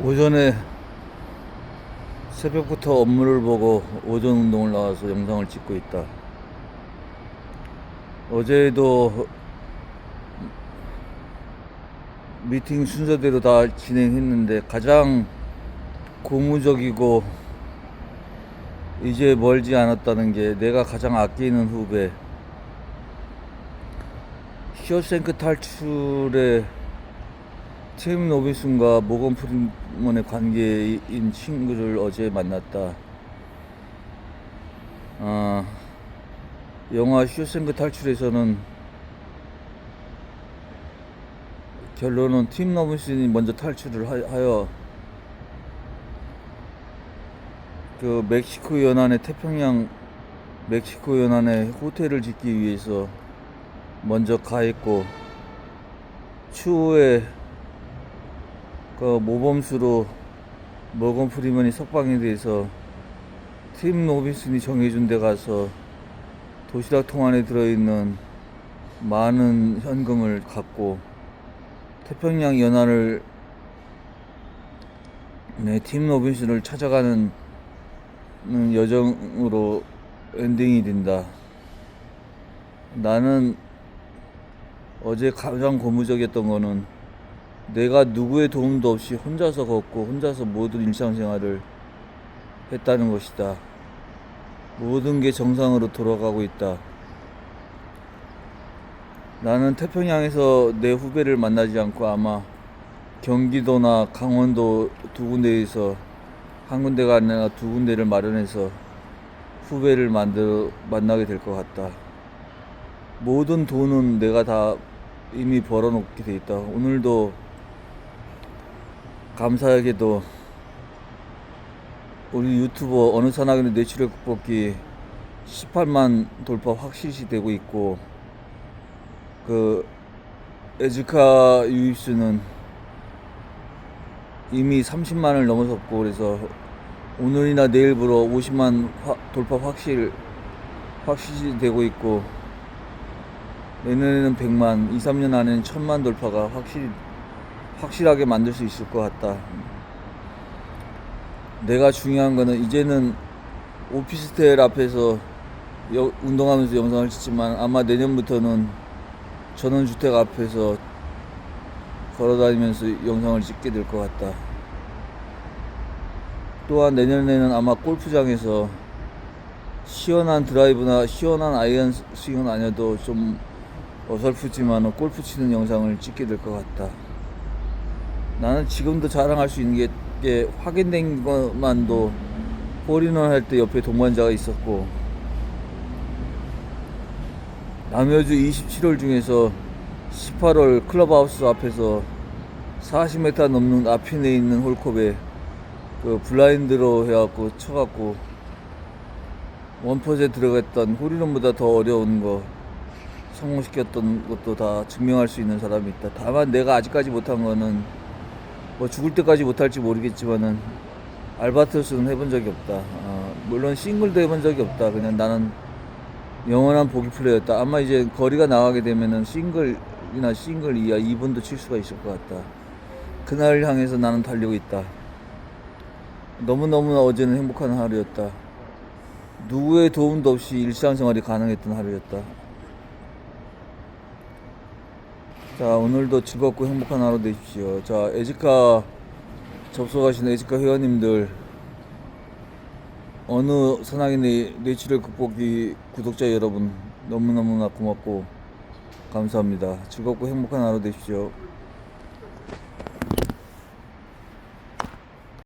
오전에 새벽부터 업무를 보고 오전 운동을 나와서 영상을 찍고 있다. 어제도 미팅 순서대로 다 진행했는데 가장 고무적이고 이제 멀지 않았다는 게 내가 가장 아끼는 후배 히어생크 탈출의 팀 로빈슨과 모건 프리먼의 관계인 친구를 어제 만났다. 아, 영화 쇼생크 탈출에서는 결론은 팀 로빈슨이 먼저 탈출을 하- 하여 그 멕시코 연안의 태평양 멕시코 연안에 호텔을 짓기 위해서 먼저 가했고 추후에 그 모범수로 머건 프리먼이 석방에 대해서 팀 로빈슨이 정해준 데 가서 도시락 통 안에 들어있는 많은 현금을 갖고 태평양 연안을 네, 팀 로빈슨을 찾아가는 음, 여정으로 엔딩이 된다. 나는 어제 가장 고무적이었던 거는 내가 누구의 도움도 없이 혼자서 걷고 혼자서 모든 일상생활을 했다는 것이다. 모든 게 정상으로 돌아가고 있다. 나는 태평양에서 내 후배를 만나지 않고 아마 경기도나 강원도 두 군데에서 한 군데가 아니라 두 군데를 마련해서 후배를 만들어 만나게 될 것 같다. 모든 돈은 내가 다 이미 벌어놓게 돼 있다. 오늘도 감사하게도 우리 유튜버 어느 산악인의 뇌출혈 극복기 18만 돌파 확실시 되고 있고 그 에즈카 유입수는 이미 30만을 넘어섰고 그래서 오늘이나 내일부로 50만 화- 돌파 확실 확실시 되고 있고 내년에는 100만, 2, 3년 안에는 1000만 돌파가 확실히 확실하게 만들 수 있을 것 같다. 내가 중요한 거는 이제는 오피스텔 앞에서 여- 운동하면서 영상을 찍지만 아마 내년부터는 전원주택 앞에서 걸어다니면서 영상을 찍게 될 것 같다. 또한 내년에는 아마 골프장에서 시원한 드라이브나 시원한 아이언 스윙은 아니어도 좀 어설프지만 골프 치는 영상을 찍게 될 것 같다. 나는 지금도 자랑할 수 있는 게, 게 확인된 것만도 홀인원 할 때 옆에 동반자가 있었고 남여주 27홀 중에서 18홀 클럽하우스 앞에서 40m 넘는 앞핀에 있는 홀컵에 그 블라인드로 해갖고 쳐갖고 원퍼즈에 들어갔던 홀인원보다 더 어려운 거 성공시켰던 것도 다 증명할 수 있는 사람이 있다. 다만 내가 아직까지 못한 거는 뭐 죽을 때까지 못할지 모르겠지만은 알바트로스는 해본 적이 없다. 어, 물론 싱글도 해본 적이 없다. 그냥 나는 영원한 보기 플레이였다. 아마 이제 거리가 나가게 되면은 싱글이나 싱글 이하 2분도 칠 수가 있을 것 같다. 그날 향해서 나는 달리고 있다. 너무너무 어제는 행복한 하루였다. 누구의 도움도 없이 일상생활이 가능했던 하루였다. 자, 오늘도 즐겁고 행복한 하루 되십시오. 자, 에지카 접속하신 에지카 회원님들, 어느 선악인의 뇌출혈 극복기 구독자 여러분, 너무너무나 고맙고 감사합니다. 즐겁고 행복한 하루 되십시오.